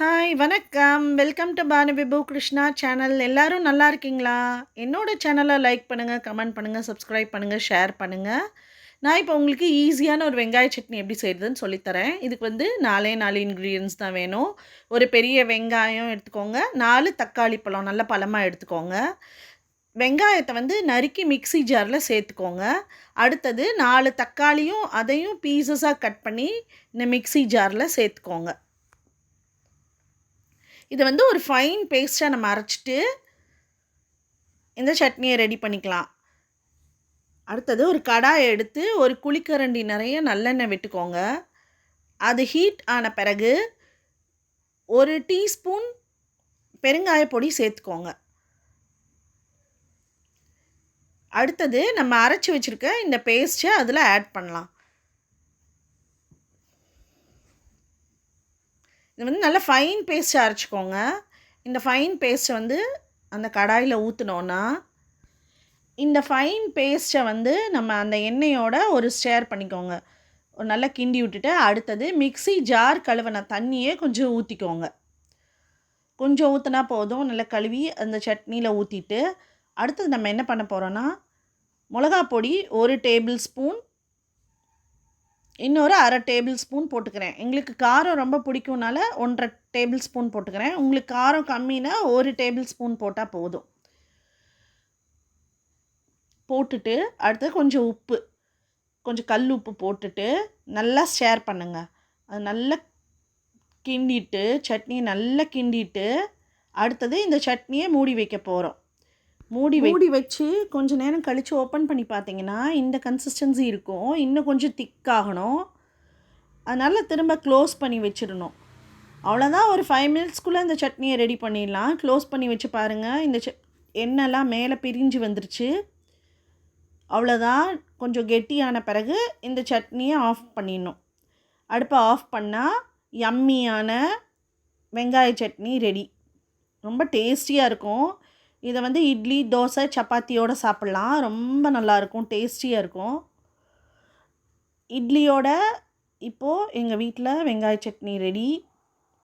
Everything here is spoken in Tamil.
ஹாய் வணக்கம். வெல்கம் டு பானு விபு கிருஷ்ணா சேனல் எல்லோரும் நல்லா இருக்கீங்களா? என்னோடய சேனலை லைக் பண்ணுங்கள் கமெண்ட் பண்ணுங்கள் சப்ஸ்கிரைப் பண்ணுங்கள் ஷேர் பண்ணுங்கள் நான் இப்போ உங்களுக்கு ஈஸியான ஒரு வெங்காய சட்னி எப்படி செய்கிறதுன்னு சொல்லித்தரேன் இதுக்கு வந்து நாலே நாலு இன்க்ரீடியன்ஸ் தான் வேணும். ஒரு பெரிய வெங்காயம் எடுத்துக்கோங்க. நாலு தக்காளி பழம் நல்ல பழமாக எடுத்துக்கோங்க. வெங்காயத்தை வந்து நறுக்கி மிக்ஸி ஜாரில் சேர்த்துக்கோங்க. அடுத்தது நாலு தக்காளியும் அதையும் பீசஸாக கட் பண்ணி இந்த மிக்ஸி ஜாரில் சேர்த்துக்கோங்க. இதை வந்து ஒரு ஃபைன் பேஸ்ட்டாக நம்ம அரைச்சிட்டு இந்த சட்னியை ரெடி பண்ணிக்கலாம். அடுத்தது ஒரு கடாயை எடுத்து ஒரு குழிக்கரண்டி நிறைய நல்லெண்ணெய் விட்டுக்கோங்க. அது ஹீட் ஆன பிறகு ஒரு டீஸ்பூன் பெருங்காய பொடி சேர்த்துக்கோங்க. அடுத்தது நம்ம அரைச்சி வச்சுருக்க இந்த பேஸ்ட்டை அதில் ஆட் பண்ணலாம். இது வந்து நல்லா ஃபைன் பேஸ்ட்டாக அரைச்சிக்கோங்க. இந்த ஃபைன் பேஸ்ட்டை வந்து அந்த கடாயில் ஊற்றினோன்னா இந்த ஃபைன் பேஸ்ட்டை வந்து நம்ம அந்த எண்ணெயோட ஒரு ஸ்டேர் பண்ணிக்கோங்க. ஒரு நல்லா கிண்டி விட்டுட்டு அடுத்தது மிக்ஸி ஜார் கழுவின தண்ணியே கொஞ்சம் ஊற்றிக்கோங்க கொஞ்சம் ஊற்றினா போதும். நல்லா கழுவி அந்த சட்னியில் ஊற்றிட்டு அடுத்தது நம்ம என்ன பண்ண போகிறோன்னா மிளகா பொடி ஒரு டேபிள் ஸ்பூன் இன்னொரு அரை டேபிள் ஸ்பூன் போட்டுக்கிறேன். எங்களுக்கு காரம் ரொம்ப பிடிக்கும்னால ஒன்றரை டேபிள் ஸ்பூன் போட்டுக்கிறேன். உங்களுக்கு காரம் கம்மினா ஒரு டேபிள் ஸ்பூன் போட்டால் போதும். போட்டுட்டு அடுத்து கொஞ்சம் உப்பு கொஞ்சம் கல் உப்பு போட்டுட்டு நல்லா ஷேர் பண்ணுங்கள் அது நல்லா கிண்டிட்டு சட்னியை நல்லா கிண்டிட்டு அடுத்தது இந்த சட்னியை மூடி வைக்க போகிறோம் மூடி மூடி வச்சு கொஞ்சம் நேரம் கழித்து ஓப்பன் பண்ணி பார்த்தீங்கன்னா இந்த கன்சிஸ்டன்சி இருக்கும். இன்னும் கொஞ்சம் திக்காகணும் அதனால் திரும்ப க்ளோஸ் பண்ணி வச்சிடணும். அவ்வளோதான் ஒரு ஃபைவ் மினிட்ஸ்க்குள்ளே இந்த சட்னியை ரெடி பண்ணிடலாம். க்ளோஸ் பண்ணி வச்சு பாருங்கள் இந்த ச எண்ணெய்லாம் மேலே பிரிஞ்சு வந்துருச்சு. அவ்வளோதான் கொஞ்சம் கெட்டியான பிறகு இந்த சட்னியை ஆஃப் பண்ணிடணும். அடுப்பை ஆஃப் பண்ணால் யம்மியான வெங்காய சட்னி ரெடி ரொம்ப டேஸ்டியாக இருக்கும். இதை வந்து இட்லி தோசை சப்பாத்தியோடு சாப்பிட்லாம். ரொம்ப நல்லாயிருக்கும் டேஸ்டியாக இருக்கும். இட்லியோட இப்போது எங்கள் வீட்டில் வெங்காய சட்னி ரெடி.